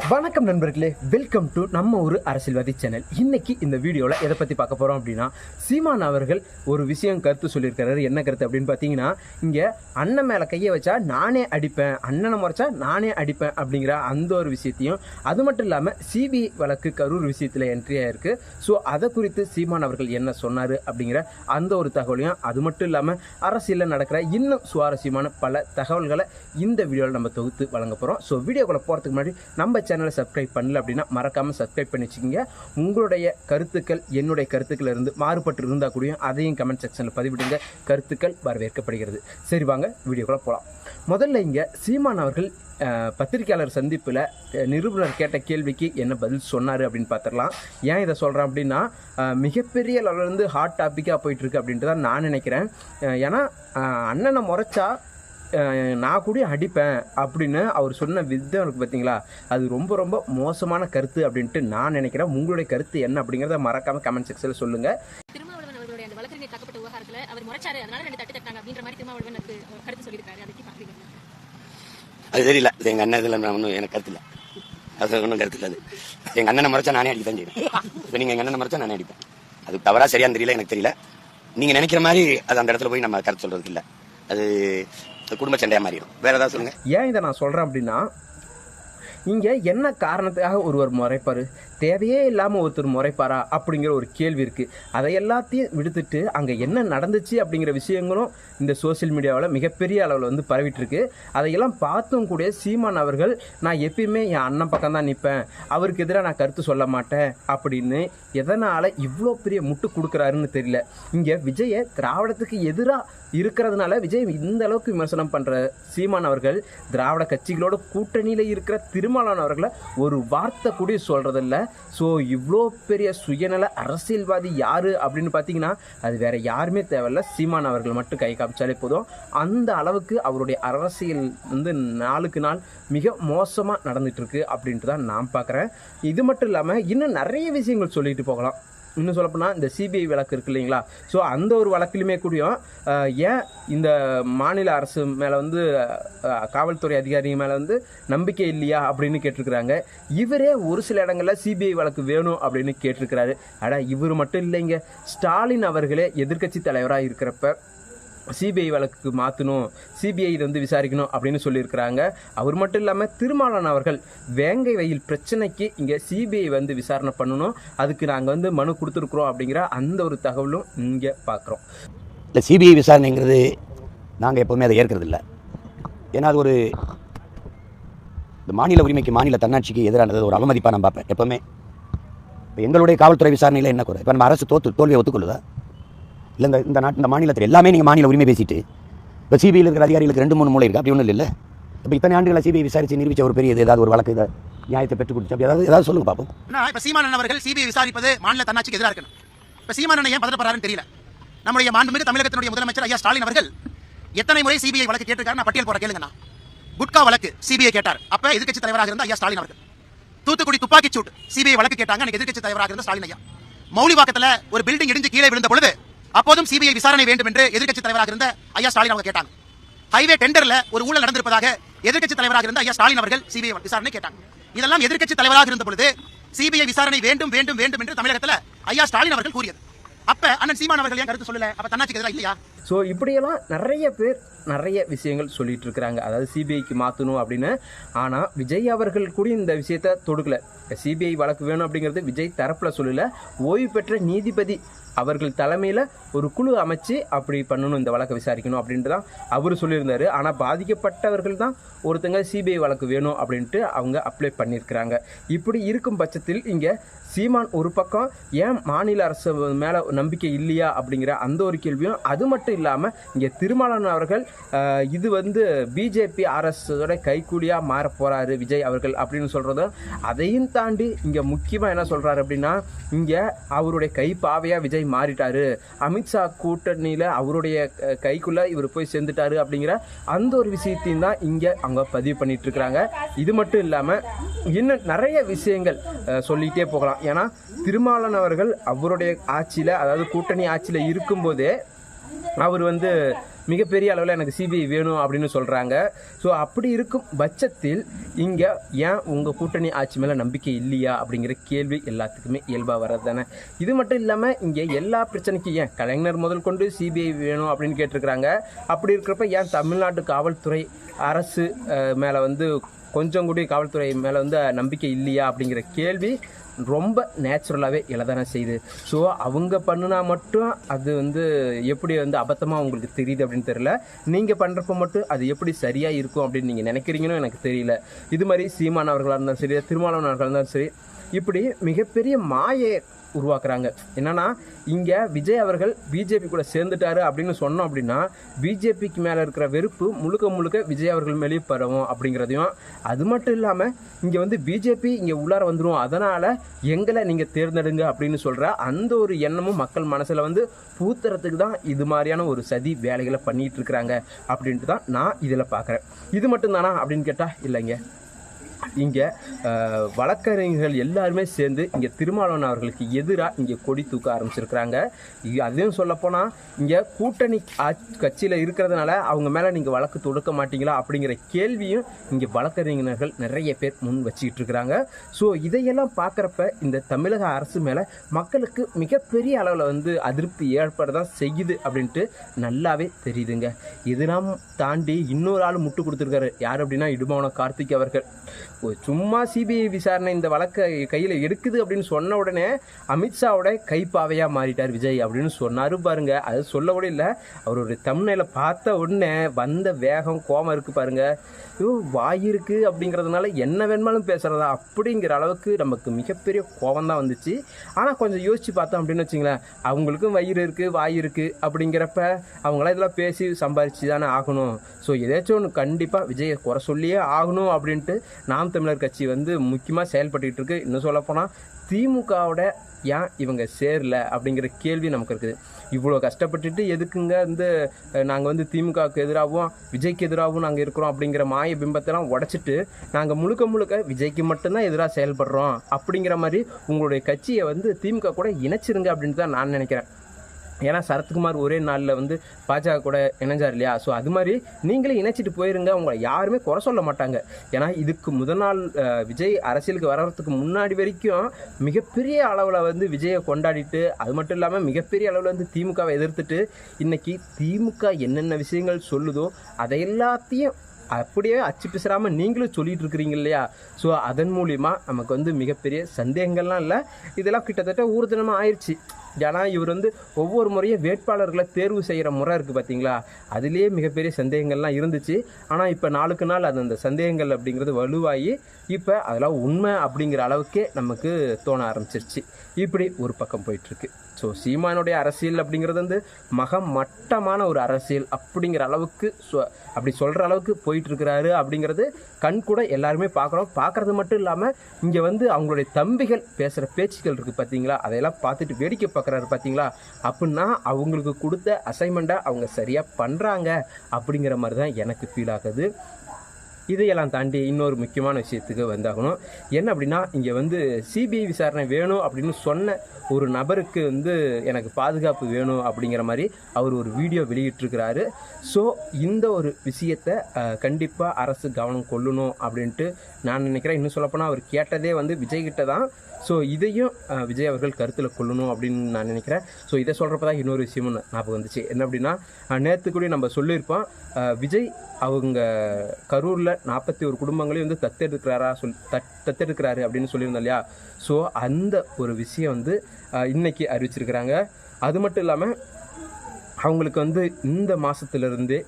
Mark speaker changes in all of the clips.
Speaker 1: வணக்கம் நண்பர்களே welcome to நம்ம ஒரு அரசியல்வாதி சேனல் இன்னைக்கு இந்த வீடியோவில் எதை பற்றி பார்க்க போகிறோம் அப்படின்னா சீமான் அவர்கள் ஒரு விஷயம் கருத்து சொல்லியிருக்காரு என்ன கருத்து அப்படின்னு பார்த்தீங்கன்னா இங்கே அண்ணன் மேலே கையை வச்சா நானே அடிப்பேன் அண்ணனை முறைச்சா நானே அடிப்பேன் அப்படிங்கிற அந்த ஒரு விஷயத்தையும் அது மட்டும் இல்லாமல் சிபிஐ வழக்கு கரூர் விஷயத்தில் என்ட்ரி ஆயிருக்கு. ஸோ அதை குறித்து சீமான் அவர்கள் என்ன சொன்னார் அப்படிங்கிற அந்த ஒரு தகவலையும் அது மட்டும் இல்லாமல் அரசியலில் நடக்கிற இன்னும் சுவாரஸ்யமான பல தகவல்களை இந்த வீடியோவில் நம்ம தொகுத்து வழங்க போகிறோம் ஸோ வீடியோக்குள்ளே போகிறதுக்கு முன்னாடி நம்ம சேனலை சப்ஸ்கிரைப் பண்ணல அப்படின்னா மறக்காமல் சப்ஸ்கிரைப் பண்ணி வச்சுக்கோங்க உங்களுடைய கருத்துக்கள் என்னுடைய கருத்துக்கள் இருந்து மாறுபட்டு இருந்தால் கூடயும் அதையும் கமெண்ட் செக்ஷனில் பதிவிடுங்க. கருத்துக்கள் வரவேற்கப்படுகிறது. சரி வாங்க வீடியோக்குள்ளே போகலாம் முதல்ல இங்கே சீமான் அவர்கள் பத்திரிகையாளர் பத்திரிக்கையாளர் சந்திப்பில் நிருபர் கேட்ட கேள்விக்கு என்ன பதில் சொன்னார் அப்படின்னு பார்த்துடலாம் ஏன் இதை சொல்கிறேன் அப்படின்னா மிகப்பெரிய மிகப்பெரிய இருந்து ஹாட் டாப்பிக்காக போயிட்டுருக்கு அப்படின்ட்டு தான் நான் நினைக்கிறேன். ஏன்னா அண்ணனை முறைச்சா நான் கூட அடிப்பேன் அப்படின்னு அவர் சொன்ன விதம் இருக்கு பார்த்தீங்களா அது ரொம்ப ரொம்ப மோசமான கருத்து அப்படின்ட்டு நான் நினைக்கிறேன். உங்களுடைய கருத்து என்ன அப்படிங்கிறத மறக்காம கமெண்ட் செக்ஷனில் சொல்லுங்கள்
Speaker 2: திருமாவளவன் அவர்களுடைய அந்த வழக்கறிஞர் தாக்கப்பட்ட விவகாரத்துல அவர் முறைச்சாரு அதனால ரெண்டு தட்டு தட்டாங்க அப்படின்ற மாதிரி திருமாவளவன் அதுக்கு அவர் கருத்து சொல்லியிருக்காரு. அதுக்கு பாக்குறீங்க
Speaker 3: அது தெரியல. இது எங்க அண்ணன் இதுல நான் ஒன்றும் எனக்கு கருத்து இல்லை. அது ஒன்றும் கருத்து இல்லை அது. எங்க அண்ணனை மறைச்சா நானே அடிக்க தான் செய்வேன். இப்போ நீங்க எங்க அண்ணனை மறைச்சா நானே அடிப்பேன். அது தவறா சரியான்னு தெரியல எனக்கு தெரியல. நீங்க நினைக்கிற மாதிரி அது அந்த இடத்துல போய் நம்ம கருத்து சொல்றதுக்கு இல்ல. அது அது குடும்ப சண்டையா மாறிடும். வேற ஏதாவது சொல்லுங்க.
Speaker 1: ஏன் இதை நான் சொல்கிறேன் அப்படின்னா இங்கே என்ன காரணத்துக்காக ஒருவர் முறைப்பார்? தேவையே இல்லாமல் ஒருத்தர் முறைப்பாரா? அப்படிங்கிற ஒரு கேள்வி இருக்குது அதை எல்லாத்தையும் விடுத்துட்டு அங்கே என்ன நடந்துச்சு அப்படிங்கிற விஷயங்களும் இந்த சோஷியல் மீடியாவில் மிகப்பெரிய அளவில் வந்து பரவிட்டு இருக்கு அதையெல்லாம் பார்த்தும் கூட சீமான் அவர்கள் நான் எப்பயுமே என் அண்ணன் பக்கம் தான் நிற்பேன் அவருக்கு எதிராக நான் கருத்து சொல்ல மாட்டேன். அப்படின்னு எதனால் இவ்வளோ பெரிய முட்டு கொடுக்குறாருன்னு தெரியல. இங்கே விஜயை திராவிடத்துக்கு எதிராக இருக்கிறதுனால விஜய் இந்த அளவுக்கு விமர்சனம் பண்ணுற சீமான் அவர்கள் திராவிட கட்சிகளோட கூட்டணியில் இருக்கிற திருமாவளவன் அவர்களை ஒரு வார்த்தை கூட சொல்கிறதில்ல ஸோ இவ்வளோ பெரிய சுயநல அரசியல்வாதி யார் அப்படின்னு பார்த்தீங்கன்னா அது வேறு யாருமே தேவையில்ல. சீமான் அவர்கள் மட்டும் கை காமிச்சாலே போதும். அந்த அளவுக்கு அவருடைய அரசியல் வந்து நாளுக்கு நாள் மிக மோசமாக நடந்துகிட்ருக்கு அப்படின்ட்டு தான் நான் பார்க்குறேன் இது மட்டும் இல்லாமல் இன்னும் நிறைய விஷயங்கள் சொல்லிட்டு போகலாம். இன்னும் சொல்லப்போனால் இந்த சிபிஐ வழக்கு இருக்கு இல்லைங்களா? ஸோ அந்த ஒரு வழக்கிலுமே கூடயும் ஏன் இந்த மாநில அரசு மேலே வந்து காவல்துறை அதிகாரி மேலே வந்து நம்பிக்கை இல்லையா அப்படின்னு கேட்டிருக்கிறாங்க. இவரே ஒரு சில இடங்களில் சிபிஐ வழக்கு வேணும் அப்படின்னு கேட்டிருக்கிறாரு. ஆனால் இவர் மட்டும் இல்லைங்க. ஸ்டாலின் அவர்களே எதிர்க்கட்சி தலைவராக இருக்கிறப்ப சிபிஐ வழக்குக்கு மாற்றணும் சிபிஐ வந்து விசாரிக்கணும் அப்படின்னு சொல்லியிருக்கிறாங்க. அவர் மட்டும் இல்லாமல் திருமாவளவன் அவர்கள் வேங்கை வயல் பிரச்சனைக்கு இங்கே சிபிஐ வந்து விசாரணை பண்ணணும். அதுக்கு நாங்கள் வந்து மனு கொடுத்துருக்குறோம் அப்படிங்கிற அந்த ஒரு தகவலும் இங்கே பார்க்குறோம்
Speaker 3: இல்லை சிபிஐ விசாரணைங்கிறது நாங்கள் எப்போவுமே அதை ஏற்கிறது இல்லை. ஏன்னா அது ஒரு இந்த மாநில உரிமைக்கு மாநில தன்னாட்சிக்கு எதிரானது. ஒரு அவமதிப்பாக நான் பார்ப்பேன் எப்போவுமே. இப்போ எங்களுடைய காவல்துறை விசாரணையில் என்ன குறை? இப்போ நம்ம அரசு தோத்து தோல்வியை ஒத்துக்கொள்ளுதா? இல்லை இந்த இந்த நாட்டு இந்த மாநிலத்தில் எல்லாமே நீங்கள் மாநில உரிமை பேசிட்டு இப்போ சிபிஐயில் இருக்கிற அதிகாரிகளுக்கு ரெண்டு மூணு மூளை இருக்குது அப்படி ஒன்றும் இல்லை இப்போ இத்தனை ஆண்டுகளை சிபிஐ விசாரித்து நிரூபித்த ஒரு பெரிய இது ஏதாவது ஒரு வழக்கு இதை நியாயத்தை பெற்றுக் கொடுத்து அப்படி ஏதாவது ஏதாவது சொல்லுங்க பார்ப்போம்
Speaker 4: ஆனா இப்போ சீமானன் அவர்கள் சிபிஐ விசாரிப்பது மாநில தன்னாட்சிக்கு எதிராக இருக்கணும். இப்ப சீமானன் ஏன் பதறப்படுறாருன்னு தெரியல. நம்முடைய மாண்புமிகு தமிழகத்தினுடைய முதலமைச்சர் ஐயா ஸ்டாலின் அவர்கள் எத்தனை முறை சிபிஐ வழக்கு கேட்டிருக்காரு? நான் பட்டியல் போட கேளுங்கண்ணா. குட்கா வழக்கு சிபிஐ கேட்டார். அப்ப எதிர்கட்சி தலைவராக இருந்த ஐயா ஸ்டாலின் அவர்கள். தூத்துக்குடி துப்பாக்கி சூட் சிபிஐ வழக்கு கேட்டாங்க அன்னைக்கு எதிர்க்கட்சி தலைவராக இருந்த ஸ்டாலின் ஐயா. மௌலிவாக்கத்தில் ஒரு பில்டிங் இடிஞ்சு கீழே விழுந்த பொழுது அப்போதும் சிபிஐ விசாரணை வேண்டும் என்று எதிர்க்கட்சி தலைவராக இருந்த ஐயா ஸ்டாலின் அவங்க கேட்டாங்க. ஹைவே டெண்டர்ல ஒரு ஊழல் நடந்திருப்பதாக எதிர்க்கட்சி தலைவராக இருந்த ஐயா ஸ்டாலின் அவர்கள் சிபிஐ விசாரணை கேட்டாங்க. இதெல்லாம் எதிர்க்கட்சி தலைவராக இருந்த பொழுது சிபிஐ விசாரணை வேண்டும் வேண்டும் வேண்டும் என்று தமிழகத்துல ஐயா ஸ்டாலின் அவர்கள் கூறியது. அப்ப அண்ணன் சீமான் அவர்கள் ஏன் கருத்து சொல்லல? அப்ப தன்னாட்சிக்கு எதிராக இல்லையா?
Speaker 1: ஸோ இப்படியெல்லாம் நிறைய பேர் நிறைய விஷயங்கள் சொல்லிட்டு இருக்கிறாங்க அதாவது சிபிஐக்கு மாற்றணும் அப்படின்னு. ஆனால் விஜய் அவர்கள் கூட இந்த விஷயத்த தொடுக்கல. சிபிஐ வழக்கு வேணும் அப்படிங்கிறது விஜய் தரப்பில் சொல்லல. ஓய்வு பெற்ற நீதிபதி அவர்கள் தலைமையில் ஒரு குழு அமைச்சு அப்படி பண்ணணும் இந்த வழக்கை விசாரிக்கணும் அப்படின்ட்டு தான் அவர் சொல்லியிருந்தார். ஆனால் பாதிக்கப்பட்டவர்கள் தான் ஒருத்தங்க சிபிஐ வழக்கு வேணும் அப்படின்ட்டு அவங்க அப்ளை பண்ணியிருக்கிறாங்க. இப்படி இருக்கும் பட்சத்தில் இங்கே சீமான் ஒரு பக்கம் ஏன் மாநில அரசு மேலே நம்பிக்கை இல்லையா அப்படிங்கிற அந்த ஒரு கேள்வியும் அது மட்டும் இல்லாமல் இங்கே திருமாவளவன் அவர்கள் இது வந்து பிஜேபி அரசோட கைக்கூலியாக மாற போகிறாரு விஜய் அவர்கள் அப்படின்னு சொல்கிறதும் அதையும் தாண்டி இங்கே முக்கியமாக என்ன சொல்கிறாரு அப்படின்னா இங்கே அவருடைய கைப்பாவையாக விஜய் மாறிட்டார். அமித்ஷா கூட்டணியில் அவருடைய கைக்குள்ளே இவர் போய் சேர்ந்துட்டாரு அப்படிங்கிற அந்த ஒரு விஷயத்தையும் தான் இங்கே அவங்க பதிவு பண்ணிகிட்ருக்குறாங்க இது மட்டும் இல்லாமல் இன்னும் நிறைய விஷயங்கள் சொல்லிகிட்டே போகலாம். ஏன்னா திருமாவளவன் அவர்கள் அவருடைய ஆட்சியில் அதாவது கூட்டணி ஆட்சியில் இருக்கும்போதே அவர் வந்து மிகப்பெரிய அளவில் எனக்கு சிபிஐ வேணும் அப்படின்னு சொல்கிறாங்க ஸோ அப்படி இருக்கும் பட்சத்தில் இங்கே ஏன் உங்கள் கூட்டணி ஆட்சி மேலே நம்பிக்கை இல்லையா அப்படிங்கிற கேள்வி எல்லாத்துக்குமே இயல்பாக வர்றது தானே? இது மட்டும் இல்லாமல் இங்கே எல்லா பிரச்சனைக்கும் ஏன் கலைஞர் முதல் கொண்டு சிபிஐ வேணும் அப்படின்னு கேட்டிருக்கிறாங்க. அப்படி இருக்கிறப்ப ஏன் தமிழ்நாட்டு காவல்துறை அரசு மேலே வந்து கொஞ்சம் கூடி காவல்துறை மேலே வந்து நம்பிக்கை இல்லையா அப்படிங்கிற கேள்வி ரொம்ப நேச்சுரலாகவே இலதானே செய்யுது. ஸோ அவங்க பண்ணுனா மட்டும் அது வந்து எப்படி வந்து அபத்தமாக உங்களுக்கு தெரியுது அப்படின்னு தெரியல. நீங்கள் பண்ணுறப்ப மட்டும் அது எப்படி சரியாக இருக்கும் அப்படின்னு நீங்கள் நினைக்கிறீங்கன்னு எனக்கு தெரியல. இது மாதிரி சீமானவர்களாக இருந்தாலும் சரி திருமாவளவனாக இருந்தாலும் சரி இப்படி மிகப்பெரிய மாயை உருவாக்குறாங்க. என்னன்னா இங்கே விஜய் அவர்கள் பிஜேபி கூட சேர்ந்துட்டாரு அப்படின்னு சொன்னோம் அப்படின்னா பிஜேபிக்கு மேலே இருக்கிற வெறுப்பு முழுக்க முழுக்க விஜய் அவர்கள் மேலேயும் பரவும் அப்படிங்கிறதையும். அது மட்டும் இல்லாமல் இங்கே வந்து பிஜேபி இங்கே உள்ளார வந்துடும் அதனால் எங்களை நீங்கள் தேர்ந்தெடுங்க அப்படின்னு சொல்கிற அந்த ஒரு எண்ணமும் மக்கள் மனசில் வந்து பூத்துறதுக்கு தான் இது மாதிரியான ஒரு சதி வேலைகளை பண்ணிட்டு இருக்கிறாங்க அப்படின்ட்டு தான் நான் இதில் பார்க்குறேன் இது மட்டும்தானா அப்படின்னு கேட்டால் இல்லைங்க. இங்கே வழக்கறிஞர்கள் எல்லாருமே சேர்ந்து இங்கே திருமாவளவன் அவர்களுக்கு எதிராக இங்கே கொடி தூக்க ஆரம்பிச்சிருக்கிறாங்க. இ- அதையும் சொல்லப்போனால் இங்கே கூட்டணி ஆட்சி- கட்சியில் இருக்கிறதுனால அவங்க மேலே நீங்கள் வழக்கு தொடுக்க மாட்டீங்களா அப்படிங்கிற கேள்வியும் இங்கே வழக்கறிஞர்கள் நிறைய பேர் முன் வச்சுக்கிட்டு இருக்கிறாங்க ஸோ இதையெல்லாம் பார்க்குறப்ப இந்த தமிழக அரசு மேலே மக்களுக்கு மிகப்பெரிய அளவில் வந்து அதிருப்தி ஏற்பட தான் செய்யுது அப்படின்ட்டு நல்லாவே தெரியுதுங்க. இதெல்லாம் தாண்டி இன்னொரு ஆள் முட்டு கொடுத்துருக்காரு. யார் அப்படின்னா இடுமாவன கார்த்திக் அவர்கள். சும்மா சிபிஐ விசாரணை இந்த வழக்கை கையில் எடுக்குது அப்படின்னு சொன்ன உடனே அமித்ஷாவோட கைப்பாவையாக மாறிட்டார் விஜய் அப்படின்னு சொன்னார் பாருங்க. அது சொல்ல கூட இல்லை. அவர் ஒரு தமிழில் பார்த்த உடனே வந்த வேகம் கோபம் இருக்குது பாருங்க. ஐயோ வாய் இருக்கு அப்படிங்கிறதுனால என்ன வேணுமாலும் பேசுகிறதா அப்படிங்கிற அளவுக்கு நமக்கு மிகப்பெரிய கோபம் தான் வந்துச்சு. ஆனால் கொஞ்சம் யோசித்து பார்த்தோம் அப்படின்னு வச்சுங்களேன். அவங்களுக்கும் வயிறு இருக்குது வாய் இருக்குது அப்படிங்கிறப்ப அவங்களாம் இதெல்லாம் பேசி சம்பாரிச்சு தானே ஆகணும். ஸோ ஏதாச்சும் ஒன்று கண்டிப்பாக விஜயை குறை சொல்லியே ஆகணும் அப்படின்ட்டு நாம் தமிழர் கட்சி வந்து முக்கியமாக செயல்பட்டுக்கிட்டு இருக்கு. இன்னும் சொல்லப்போனால் திமுகவோட ஏன் இவங்க சேரல அப்படிங்கிற கேள்வி நமக்கு இருக்குது. இவ்வளோ கஷ்டப்பட்டுட்டு எதுக்குங்க வந்து நாங்கள் வந்து திமுகவுக்கு எதிராகவும் விஜய்க்கு எதிராகவும் நாங்கள் இருக்கிறோம் அப்படிங்கிற மாய பிம்பத்தெல்லாம் உடைச்சிட்டு நாங்கள் முழுக்க முழுக்க விஜய்க்கு மட்டும்தான் எதிராக செயல்படுறோம் அப்படிங்கிற மாதிரி உங்களுடைய கட்சியை வந்து திமுக கூட இணைச்சிருங்க அப்படின்ட்டு தான் நான் நினைக்கிறேன். ஏன்னா சரத்குமார் ஒரே நாளில் வந்து பாஜக கூட இணைஞ்சார் இல்லையா? ஸோ அது மாதிரி நீங்களே இணைச்சிட்டு போயிருங்க. உங்களை யாருமே குறை சொல்ல மாட்டாங்க. ஏன்னா இதுக்கு முதல் நாள் விஜய் அரசியலுக்கு வர்றதுக்கு முன்னாடி வரைக்கும் மிகப்பெரிய அளவில் வந்து விஜயை கொண்டாடிட்டு அது மட்டும் இல்லாமல் மிகப்பெரிய அளவில் வந்து திமுகவை எதிர்த்துட்டு இன்றைக்கி திமுக என்னென்ன விஷயங்கள் சொல்லுதோ அதை எல்லாத்தையும் அப்படியே அச்சு பிசறாமல் நீங்களும் சொல்லிட்டு இருக்கிறீங்க இல்லையா ஸோ அதன் மூலிமா நமக்கு வந்து மிகப்பெரிய சந்தேகங்கள்லாம் இல்லை. இதெல்லாம் கிட்டத்தட்ட ஊர்தனமாக ஆயிடுச்சு ஏன்னா இவர் வந்து ஒவ்வொரு முறையும் வேட்பாளர்களை தேர்வு செய்கிற முறை இருக்குது பார்த்தீங்களா அதுலேயே மிகப்பெரிய சந்தேகங்கள்லாம் இருந்துச்சு. ஆனால் இப்போ நாளுக்கு நாள் அது அந்த சந்தேகங்கள் அப்படிங்கிறது வலுவாகி இப்போ அதெல்லாம் உண்மை அப்படிங்கிற அளவுக்கே நமக்கு தோண ஆரம்பிச்சிருச்சு. இப்படி ஒரு பக்கம் போயிட்டுருக்கு. ஸோ சீமானுடைய அரசியல் அப்படிங்கிறது வந்து மக மட்டமான ஒரு அரசியல் அப்படிங்கிற அளவுக்கு சொ- அப்படி சொல்கிற அளவுக்கு போயிட்டுருக்கிறாரு அப்படிங்கிறது கண் கூட எல்லாருமே பார்க்குறோம் பார்க்குறது மட்டும் இல்லாமல் இங்கே வந்து அவங்களுடைய தம்பிகள் பேசுகிற பேச்சுக்கள் இருக்குது பார்த்தீங்களா அதையெல்லாம் பார்த்துட்டு வேடிக்கை பார்க்குறாரு பார்த்தீங்களா அப்படின்னா அவங்களுக்கு கொடுத்த அசைன்மெண்ட்டை அவங்க சரியாக பண்ணுறாங்க அப்படிங்கிற மாதிரி தான் எனக்கு ஃபீல் ஆகுது. இதையெல்லாம் தாண்டி இன்னொரு முக்கியமான விஷயத்துக்கு வந்தாகணும். என்ன அப்படின்னா இங்கே வந்து சிபிஐ விசாரணை வேணும் அப்படின்னு சொன்ன ஒரு நபருக்கு வந்து எனக்கு பாதுகாப்பு வேணும் அப்படிங்கிற மாதிரி அவர் ஒரு வீடியோ வெளியிட்டிருக்கிறாரு. ஸோ இந்த ஒரு விஷயத்தை கண்டிப்பாக அரசு கவனம் கொள்ளணும் அப்படின்ட்டு நான் நினைக்கிறேன். இன்னும் சொல்லப்போனால் அவர் கேட்டதே வந்து விஜய்கிட்ட தான். ஸோ இதையும் விஜய் அவர்கள் கருத்தில் கொள்ளணும் அப்படின்னு நான் நினைக்கிறேன். ஸோ இதை சொல்கிறப்ப தான் இன்னொரு விஷயமும் ஞாபகம் வந்துச்சு. என்ன அப்படின்னா நேற்று கூட நம்ம சொல்லியிருப்போம் விஜய் அவங்க கரூரில் நாற்பத்தி ஒரு குடும்பங்களையும் வந்து தத்தெடுக்கிறாரா சொல் தத் தத்தெடுக்கிறாரு அப்படின்னு சொல்லியிருந்தோம் இல்லையா? ஸோ அந்த ஒரு விஷயம் வந்து இன்றைக்கி இன்னைக்கு அறிவிச்சிருக்கிறாங்க. அது மட்டும் இல்லாமல் அவங்களுக்கு வந்து இந்த மாதத்துலேருந்தே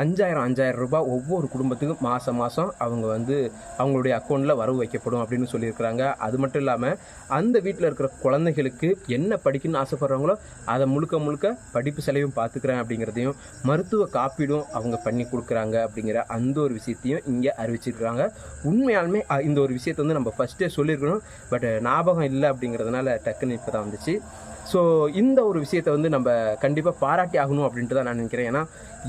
Speaker 1: அஞ்சாயிரம் அஞ்சாயிரம் ரூபாய் ஒவ்வொரு குடும்பத்துக்கும் மாதம் மாதம் அவங்க வந்து அவங்களுடைய அக்கௌண்ட்டில் வரவு வைக்கப்படும் அப்படின்னு சொல்லியிருக்கிறாங்க. அது மட்டும் இல்லாமல் அந்த வீட்டில் இருக்கிற குழந்தைகளுக்கு என்ன படிக்கணும்னு ஆசைப்படுறாங்களோ அதை முழுக்க முழுக்க படிப்பு செலவையும் பார்த்துக்கிறேன் அப்படிங்கிறதையும் மருத்துவ காப்பீடும் அவங்க பண்ணி கொடுக்குறாங்க அப்படிங்கிற அந்த ஒரு விஷயத்தையும் இங்கே அறிவிச்சிருக்கிறாங்க. உண்மையாலுமே இந்த ஒரு விஷயத்தை வந்து நம்ம ஃபஸ்ட்டே சொல்லியிருக்கணும். பட் ஞாபகம் இல்லை அப்படிங்கிறதுனால டக்குன்னு இப்போ தான் வந்துச்சு. ஸோ இந்த ஒரு விஷயத்தை வந்து நம்ம கண்டிப்பாக பாராட்டி ஆகணும் அப்படின்ட்டு தான் நான் நினைக்கிறேன். ஏன்னா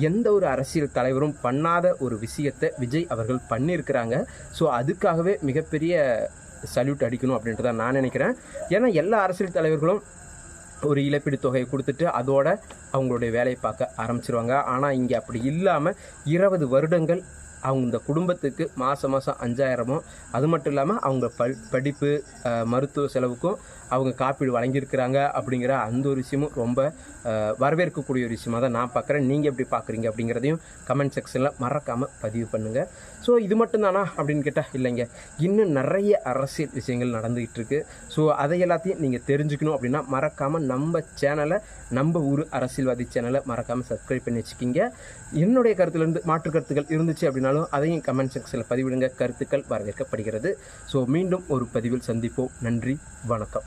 Speaker 1: எந்த ஒரு அரசியல் தலைவரும் பண்ணாத ஒரு விஷயத்தை விஜய் அவர்கள் பண்ணியிருக்கிறாங்க. ஸோ அதுக்காகவே மிகப்பெரிய சல்யூட் அடிக்கணும் அப்படின்ட்டு தான் நான் நினைக்கிறேன். ஏன்னா எல்லா அரசியல் தலைவர்களும் ஒரு இழப்பீடு தொகையை கொடுத்துட்டு அதோட அவங்களுடைய வேலையை பார்க்க ஆரம்பிச்சிருவாங்க. ஆனால் இங்கே அப்படி இல்லாமல் இருபது வருடங்கள் அவங்க இந்த குடும்பத்துக்கு மாதம் மாதம் அஞ்சாயிரமோ அது மட்டும் இல்லாமல் அவங்க பல் படிப்பு மருத்துவ செலவுக்கும் அவங்க காப்பீடு வழங்கியிருக்கிறாங்க அப்படிங்கிற அந்த ஒரு விஷயமும் ரொம்ப வரவேற்கக்கூடிய ஒரு விஷயமா தான் நான் பார்க்குறேன் நீங்கள் எப்படி பார்க்குறீங்க அப்படிங்கிறதையும் கமெண்ட் செக்ஷனில் மறக்காமல் பதிவு பண்ணுங்கள் ஸோ இது மட்டும்தானா அப்படின்னு கேட்டால் இல்லைங்க. இன்னும் நிறைய அரசியல் விஷயங்கள் நடந்துகிட்டு இருக்குது ஸோ அதை எல்லாத்தையும் நீங்கள் தெரிஞ்சுக்கணும் அப்படின்னா மறக்காமல் நம்ம சேனலை நம்ம ஊர் அரசியல்வாதி சேனலை மறக்காமல் சப்ஸ்கிரைப் பண்ணி வச்சுக்கிங்க. என்னுடைய கருத்துலேருந்து மாற்று கருத்துக்கள் இருந்துச்சு அப்படின்னா இருந்தாலும் அதையும் கமெண்ட் செக்ஷனில் பதிவிடுங்க. கருத்துக்கள் வரவேற்கப்படுகிறது. ஸோ மீண்டும் ஒரு பதிவில் சந்திப்போம். நன்றி. வணக்கம்.